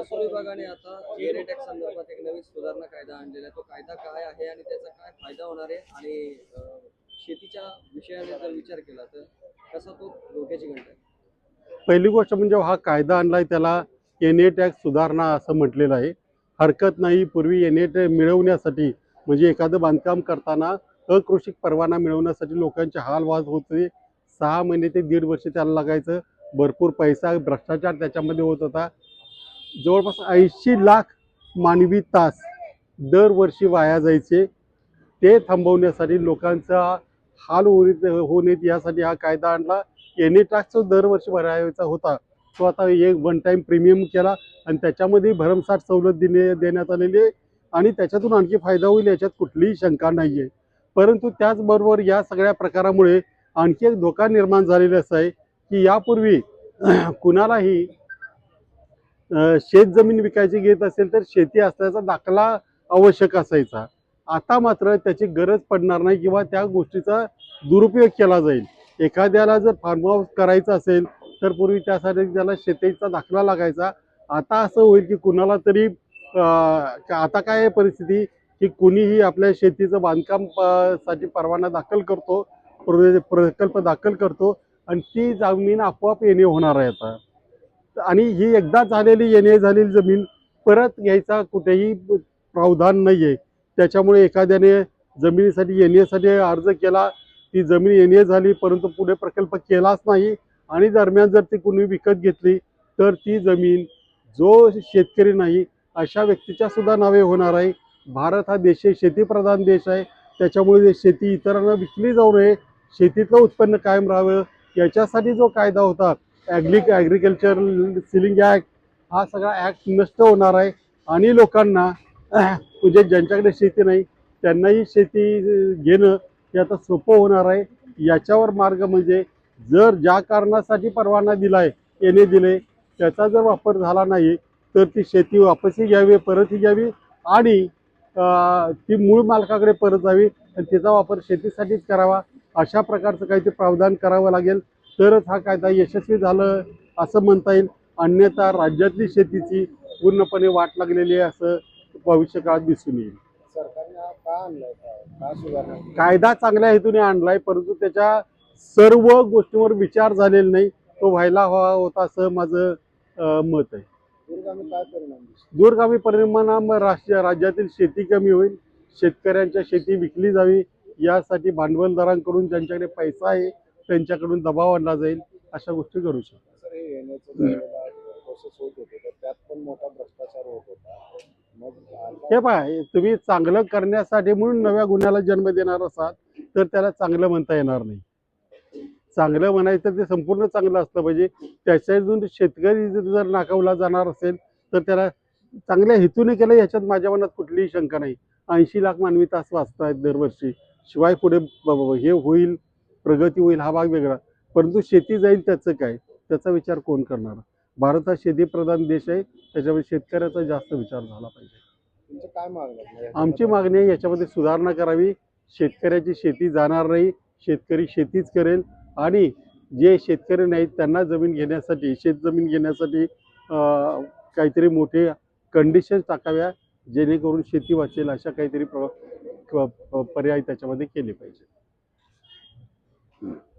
महसूल विभागाने आता एअर टॅक्स संदर्भात एक नवीन सुधारणा कायदा आणलेला आहे. तो कायदा काय आहे आणि त्याचा काय फायदा होणार आहे? आणि शेतीच्या विषयाने जर विचार केला तर कसा तो धोक्याची घंटा आहे? पहिली गोष्ट म्हणजे हा कायदा आणलाय त्याला एन ए टॅक्स सुधारणा असं म्हटलेलं आहे. हरकत नाही पूर्वी एन ए टॅक्स मिळवण्यासाठी म्हणजे एखादं बांधकाम करताना अकृषिक परवाना मिळवण्यासाठी लोकांचे हाल वाद होते. सहा महिने ते दीड वर्ष त्याला लागायचं. भरपूर पैसा भ्रष्टाचार त्याच्यामध्ये होत होता. जवळपास ऐंशी लाख मानवी तास दरवर्षी वाया जायचे. ते थांबवण्यासाठी लोकांचा हाल होऊ होऊ नयेत यासाठी हा कायदा आणला. एने टॅक्स जो दरवर्षी भरायचा होता. तो आता एक वन टाईम प्रीमियम केला आणि त्याच्यामध्ये भरमसाठ सवलत दिले देण्यात आलेली आहे. आणि त्याच्यातून आणखी फायदा होईल याच्यात कुठलीही शंका नाही आहे परंतु त्याचबरोबर या सगळ्या प्रकारामुळे आणखी एक धोका निर्माण झालेला असा आहे की यापूर्वी कुणालाही शेत जमीन विकायची घेत असेल तर शेती असल्याचा दाखला आवश्यक असायचा. आता मात्र त्याची गरज पडणार नाही किंवा त्या गोष्टीचा दुरुपयोग केला जाईल. एखाद्याला जर फार्म हाऊस करायचं असेल तर पूर्वी त्यासाठी त्याला शेतीचा दाखला लागायचा. आता असं होईल की कुणाला तरी आता काय आहे परिस्थिती की कुणीही आपल्या शेतीचं बांधकामसाठी परवाना दाखल करतो प्रकल्प दाखल करतो आणि ती जमीन आपोआप येणे होणार आहे आता. आणि ही एकदा झालेली येणे झालेली जमीन परत घ्यायचा कुठेही प्रावधान नाही आहे त्याच्यामुळे एखाद्याने जमिनीसाठी येण्यासाठी अर्ज केला ती जमीन येणे झाली परंतु पुढे प्रकल्प केलाच नाही आणि दरम्यान जर ती कुणी विकत घेतली तर ती जमीन जो शेतकरी नाही अशा व्यक्तीच्या सुद्धा नावे होणार आहे. भारत हा देश शेतीप्रधान देश आहे. त्याच्यामुळे शेती इतरांना विकली जाऊ नये शेतीतलं उत्पन्न कायम राहावं याच्यासाठी जो कायदा होता ॲग्री ॲग्रिकल्चर सिलिंग ॲक्ट हा सगळा ॲक्ट नष्ट होणार आहे. आणि लोकांना म्हणजे ज्यांच्याकडे शेती नाही त्यांनाही शेती घेणं हे आता सोपं होणार आहे. याच्यावर मार्ग म्हणजे जर ज्या कारणासाठी परवाना दिला आहे येणे दिले त्याचा जर वापर झाला नाही तर ती शेती वापसही घ्यावी परतही घ्यावी आणि ती मूळ मालकाकडे परत जावी आणि तिचा वापर शेतीसाठीच करावा. अशा प्रकारचं काहीतरी प्रावधान करावं लागेल. तरच हा कायदा यशस्वी झालं असं म्हणता येईल. अन्यथा राज्यातली शेतीची पूर्णपणे वाट लागलेली आहे असं भविष्यकाळात दिसून येईल. कायदा चांगल्या हेतूने आणलाय परंतु त्याच्या सर्व गोष्टींवर विचार झालेला नाही. तो व्हायला हवा होता असं माझं मत आहे. दूरगामी दूरगामी परिणाम राष्ट्रीय राज्यातील शेती कमी होईल शेतकऱ्यांच्या शेती विकली जावी यासाठी भांडवलदारांकडून ज्यांच्याकडे पैसा आहे त्यांच्याकडून दबाव आणला जाईल अशा गोष्टी करू शकतो. हे पाय तुम्ही चांगलं करण्यासाठी म्हणून नव्या गुन्ह्याला जन्म देणार असाल तर त्याला चांगलं म्हणता येणार नाही. चांगलं म्हणायचं ते संपूर्ण चांगलं असलं पाहिजे. त्याच्यातून शेतकरी जर नाकावला जाणार असेल तर त्याला चांगल्या हेतूने केलं याच्यात माझ्या मनात कुठलीही शंका नाही. ऐंशी लाख मानवी तास वाचत आहेत दरवर्षी. शिवाय पुढे हे होईल प्रगती होईल हा भाग वेगळा. परंतु शेती जाईल त्याचं काय? त्याचा विचार कोण करणार? भारत हा शेतीप्रधान देश आहे त्याच्यामुळे शेतकऱ्याचा जास्त विचार झाला पाहिजे. काय मागणं आहे? आमची मागणी आहे याच्यामध्ये सुधारणा करावी. शेतकऱ्याची शेती जाणार नाही शेतकरी शेतीच करेल. आणि जे शेतकरी नाहीत त्यांना जमीन घेण्यासाठी शेत जमीन घेण्यासाठी काहीतरी मोठे कंडिशन्स टाकाव्या जेणेकरून शेती वाचेल अशा काहीतरी प्र पर्याय त्याच्यामध्ये केले पाहिजे. Mm.